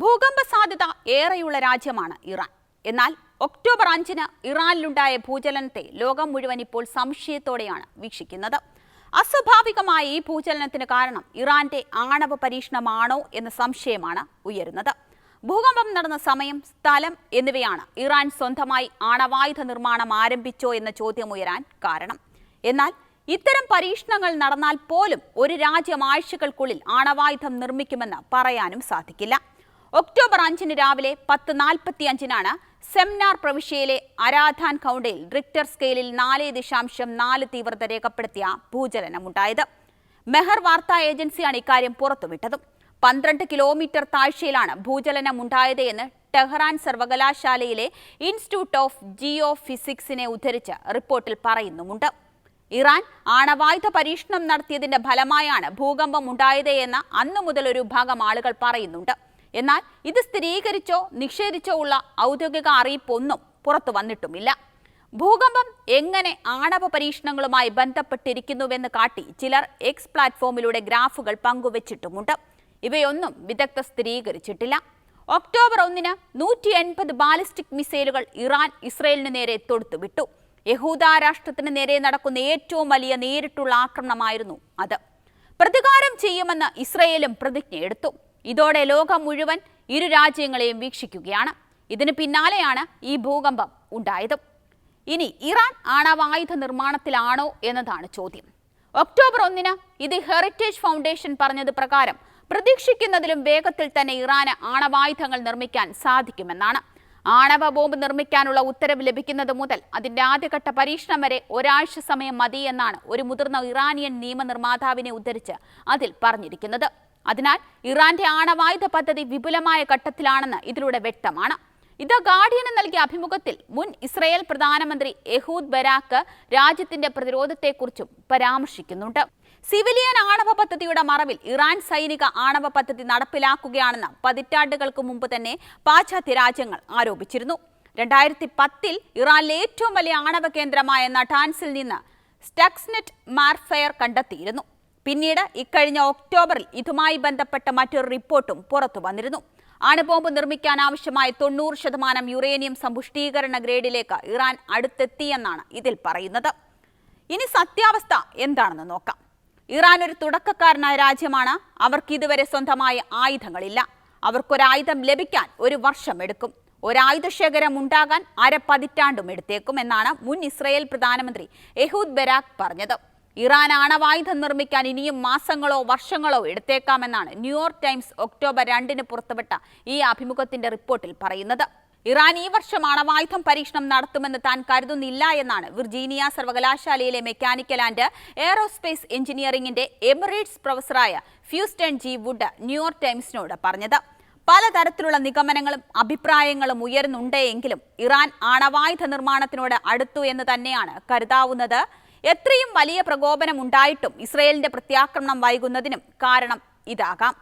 ഭൂകമ്പ സാധ്യത ഏറെയുള്ള രാജ്യമാണ് ഇറാൻ. എന്നാൽ ഒക്ടോബർ അഞ്ചിന് ഇറാനിലുണ്ടായ ഭൂചലനത്തെ ലോകം മുഴുവൻ ഇപ്പോൾ സംശയത്തോടെയാണ് വീക്ഷിക്കുന്നത്. അസ്വാഭാവികമായ ഈ ഭൂചലനത്തിന് കാരണം ഇറാന്റെ ആണവ പരീക്ഷണമാണോ എന്ന സംശയമാണ് ഉയരുന്നത്. ഭൂകമ്പം നടന്ന സമയം സ്ഥലം എന്നിവയാണ് ഇറാൻ സ്വന്തമായി ആണവായുധ നിർമ്മാണം ആരംഭിച്ചോ എന്ന ചോദ്യം ഉയരാൻ കാരണം. എന്നാൽ ഇത്തരം പരീക്ഷണങ്ങൾ നടന്നാൽ പോലും ഒരു രാജ്യം ആഴ്ചകൾക്കുള്ളിൽ ആണവായുധം നിർമ്മിക്കുമെന്ന് പറയാനും സാധിക്കില്ല. ഒക്ടോബർ അഞ്ചിന് രാവിലെ പത്ത് നാൽപ്പത്തി അഞ്ചിനാണ് സെംനാർ പ്രവിശ്യയിലെ അരാധാൻ കൗണ്ടയിൽ റിക്ടർ സ്കെയിലിൽ നാല് ദശാംശം നാല് തീവ്രത രേഖപ്പെടുത്തിയ ഭൂചലനമുണ്ടായത്. മെഹർ വാർത്താ ഏജൻസിയാണ് ഇക്കാര്യം പുറത്തുവിട്ടതും. പന്ത്രണ്ട് കിലോമീറ്റർ താഴ്ചയിലാണ് ഭൂചലനം ഉണ്ടായത് എന്ന് ടെഹ്റാൻ സർവകലാശാലയിലെ ഇൻസ്റ്റിറ്റ്യൂട്ട് ഓഫ് ജിയോ ഫിസിക്സിനെ ഉദ്ധരിച്ച് റിപ്പോർട്ടിൽ പറയുന്നുമുണ്ട്. ഇറാൻ ആണവായുധ പരീക്ഷണം നടത്തിയതിന്റെ ഫലമായാണ് ഭൂകമ്പം ഉണ്ടായത് എന്ന് അന്നു മുതൽ ഒരു ഭാഗം ആളുകൾ പറയുന്നുണ്ട്. എന്നാൽ ഇത് സ്ഥിരീകരിച്ചോ നിഷേധിച്ചോ ഉള്ള ഔദ്യോഗിക അറിയിപ്പൊന്നും പുറത്തു വന്നിട്ടുമില്ല. ഭൂകമ്പം എങ്ങനെ ആണവ പരീക്ഷണങ്ങളുമായി ബന്ധപ്പെട്ടിരിക്കുന്നുവെന്ന് കാട്ടി ചിലർ എക്സ് പ്ലാറ്റ്ഫോമിലൂടെ ഗ്രാഫുകൾ പങ്കുവച്ചിട്ടുമുണ്ട്. ഇവയൊന്നും വിദഗ്ധ സ്ഥിരീകരിച്ചിട്ടില്ല. ഒക്ടോബർ ഒന്നിന് നൂറ്റി എൺപത് ബാലിസ്റ്റിക് മിസൈലുകൾ ഇറാൻ ഇസ്രയേലിന് നേരെ തൊടുത്തുവിട്ടു. യഹൂദ രാഷ്ട്രത്തിന് നേരെ നടക്കുന്ന ഏറ്റവും വലിയ നേരിട്ടുള്ള ആക്രമണമായിരുന്നു അത്. പ്രതികാരം ചെയ്യുമെന്ന് ഇസ്രയേലും പ്രതിജ്ഞയെടുത്തു. ഇതോടെ ലോകം മുഴുവൻ ഇരു രാജ്യങ്ങളെയും വീക്ഷിക്കുകയാണ്. ഇതിന് പിന്നാലെയാണ് ഈ ഭൂകമ്പം ഉണ്ടായത്. ഇനി ഇറാൻ ആണവായുധ നിർമ്മാണത്തിലാണോ എന്നതാണ് ചോദ്യം. ഒക്ടോബർ ഒന്നിന് ഇത് ഹെറിറ്റേജ് ഫൗണ്ടേഷൻ പറഞ്ഞത് പ്രകാരം പ്രതീക്ഷിക്കുന്നതിലും വേഗത്തിൽ തന്നെ ഇറാന് ആണവായുധങ്ങൾ നിർമ്മിക്കാൻ സാധിക്കുമെന്നാണ്. ആണവ ബോംബ് നിർമ്മിക്കാനുള്ള ഉത്തരവ് ലഭിക്കുന്നത് മുതൽ അതിന്റെ ആദ്യഘട്ട പരീക്ഷണം വരെ ഒരാഴ്ച സമയം മതി എന്നാണ് ഒരു മുതിർന്ന ഇറാനിയൻ നിയമനിർമ്മാതാവിനെ ഉദ്ധരിച്ച് അതിൽ പറഞ്ഞിരിക്കുന്നത്. അതിനാൽ ഇറാന്റെ ആണവായുധ പദ്ധതി വിപുലമായ ഘട്ടത്തിലാണെന്ന് ഇതിലൂടെ വ്യക്തമാണ്. ഇത് ഗാർഡിയന് നൽകിയ അഭിമുഖത്തിൽ മുൻ ഇസ്രയേൽ പ്രധാനമന്ത്രി യഹൂദ് ബരാക്ക് രാജ്യത്തിന്റെ പ്രതിരോധത്തെക്കുറിച്ചും പരാമർശിക്കുന്നുണ്ട്. സിവിലിയൻ ആണവ പദ്ധതിയുടെ മറവിൽ ഇറാൻ സൈനിക ആണവ പദ്ധതി നടപ്പിലാക്കുകയാണെന്ന് പതിറ്റാണ്ടുകൾക്ക് മുമ്പ് തന്നെ പാശ്ചാത്യ രാജ്യങ്ങൾ ആരോപിച്ചിരുന്നു. രണ്ടായിരത്തി പത്തിൽ ഇറാനിലെ ഏറ്റവും വലിയ ആണവ കേന്ദ്രമായ നട്ടാൻസിൽ നിന്ന് സ്റ്റക്സ്നെറ്റ് മാർഫെയർ കണ്ടെത്തിയിരുന്നു. പിന്നീട് ഇക്കഴിഞ്ഞ ഒക്ടോബറിൽ ഇതുമായി ബന്ധപ്പെട്ട മറ്റൊരു റിപ്പോർട്ടും പുറത്തു വന്നിരുന്നു. അണുബോംബ് നിർമ്മിക്കാൻ ആവശ്യമായ തൊണ്ണൂറ് ശതമാനം യുറേനിയം സമ്പുഷ്ടീകരണ ഗ്രേഡിലേക്ക് ഇറാൻ അടുത്തെത്തിയെന്നാണ് ഇതിൽ പറയുന്നത്. ഇനി സത്യാവസ്ഥ എന്താണെന്ന് നോക്കാം. ഇറാൻ ഒരു തുടക്കക്കാരനായ രാജ്യമാണ്. അവർക്ക് ഇതുവരെ സ്വന്തമായ ആയുധങ്ങളില്ല. അവർക്കൊരായുധം ലഭിക്കാൻ ഒരു വർഷം എടുക്കും ഒരായുധശേഖരം ഉണ്ടാകാൻ അര പതിറ്റാണ്ടും എടുത്തേക്കും എന്നാണ് മുൻ ഇസ്രയേൽ പ്രധാനമന്ത്രി എഹൂദ് ബെരാഖ് പറഞ്ഞത്. ഇറാൻ ആണവായുധം നിർമ്മിക്കാൻ ഇനിയും മാസങ്ങളോ വർഷങ്ങളോ എടുത്തേക്കാമെന്നാണ് ന്യൂയോർക്ക് ടൈംസ് ഒക്ടോബർ രണ്ടിന് പുറത്തുവിട്ട ഈ അഭിമുഖത്തിന്റെ റിപ്പോർട്ടിൽ പറയുന്നത്. ഇറാൻ ഈ വർഷം ആണവായുധം പരീക്ഷണം നടത്തുമെന്ന് താൻ കരുതുന്നില്ല എന്നാണ് വിർജീനിയ സർവകലാശാലയിലെ മെക്കാനിക്കൽ ആൻഡ് എയറോസ്പേസ് എഞ്ചിനീയറിംഗിന്റെ emeritus പ്രൊഫസറായ Houston G Wood New York ടൈംസിനോട് പറഞ്ഞത്. പലതരത്തിലുള്ള നിഗമനങ്ങളും അഭിപ്രായങ്ങളും ഉയരുന്നുണ്ടെങ്കിലും ഇറാൻ ആണവായുധ നിർമ്മാണത്തിനോട് അടുത്തു എന്ന് തന്നെയാണ് കരുതാവുന്നത്. എത്രയും വലിയ പ്രകോപനം ഉണ്ടായിട്ടും ഇസ്രയേലിന്റെ പ്രത്യാക്രമണം വൈകുന്നതിനും കാരണം ഇതാകാം.